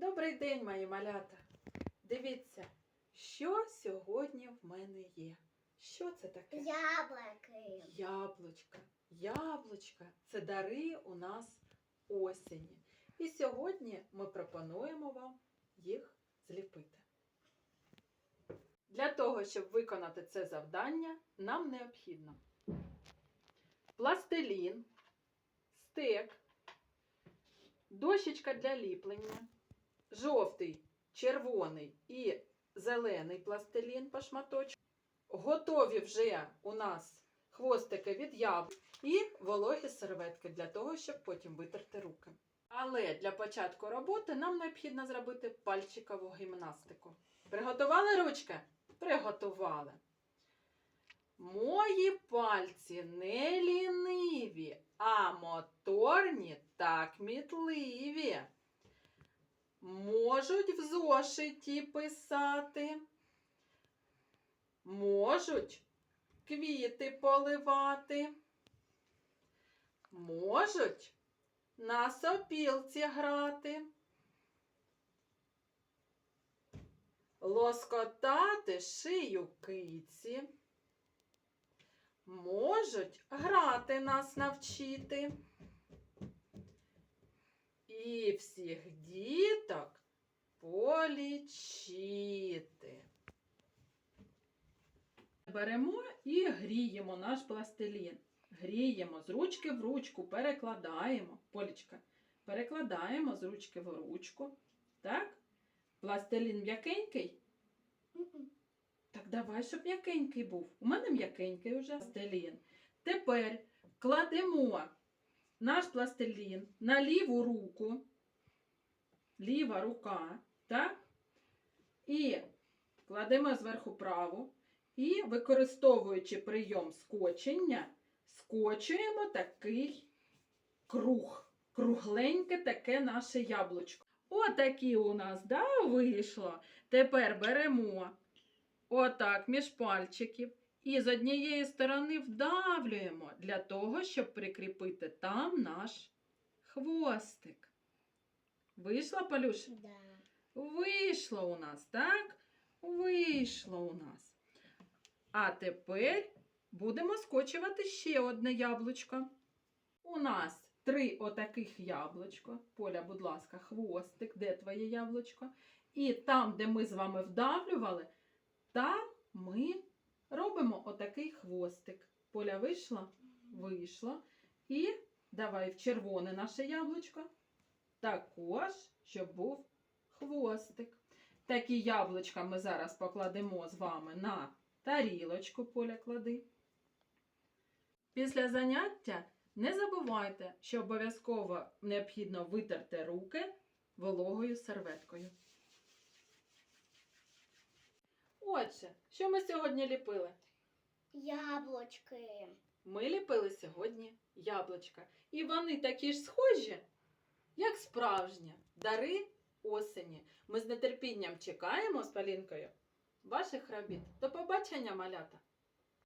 Добрий день, мої малята. Дивіться, що сьогодні в мене є. Що це таке? Яблоки. Яблучка. Яблучка це дари у нас осені. І сьогодні ми пропонуємо вам їх зліпити. Для того, щоб виконати це завдання, нам необхідно пластилін, стек, дощечка для ліплення, жовтий, червоний і зелений пластилін по шматочку. Готові вже у нас хвостики від яблук і вологі серветки для того, щоб потім витерти руки. Але для початку роботи нам необхідно зробити пальчикову гімнастику. Приготували ручки? Приготували. Мої пальці не ліниві, а моторні та кмітливі. Можуть в зошиті писати, можуть квіти поливати, можуть на сопілці грати, лоскотати шию киці, можуть грати нас навчити. І всіх діток полічити. Беремо і гріємо наш пластилін. Гріємо з ручки в ручку, перекладаємо. Полічка. Перекладаємо з ручки в ручку. Так? Пластилін м'якенький? Так давай, щоб м'якенький був. У мене м'якенький вже пластилін. Тепер кладемо наш пластилін на ліву руку. Ліва рука, так? І кладемо зверху праву. І, використовуючи прийом скочення, скочуємо такий круг. Кругленьке таке наше яблучко. Отакі у нас да, вийшло. Тепер беремо отак між пальчиків і з однієї сторони вдавлюємо для того, щоб прикріпити там наш хвостик. Вийшла, Палюш? Да. Вийшло у нас, так? Вийшло у нас. А тепер будемо скочувати ще одне яблучко. У нас три отаких яблучко. Поля, будь ласка, хвостик, де твоє яблучко? І там, де ми з вами вдавлювали, там ми отакий хвостик. Поля вийшла? Вийшла. І давай в червоне наше яблучко. Також, щоб був хвостик. Такі яблучка ми зараз покладемо з вами на тарілочку, поля клади. Після заняття не забувайте, що обов'язково необхідно витерти руки вологою серветкою. Отже, що ми сьогодні ліпили? Яблочки. Ми ліпили сьогодні яблучка. І вони такі ж схожі, як справжні дари осені. Ми з нетерпінням чекаємо з Полінкою ваших робіт. До побачення, малята!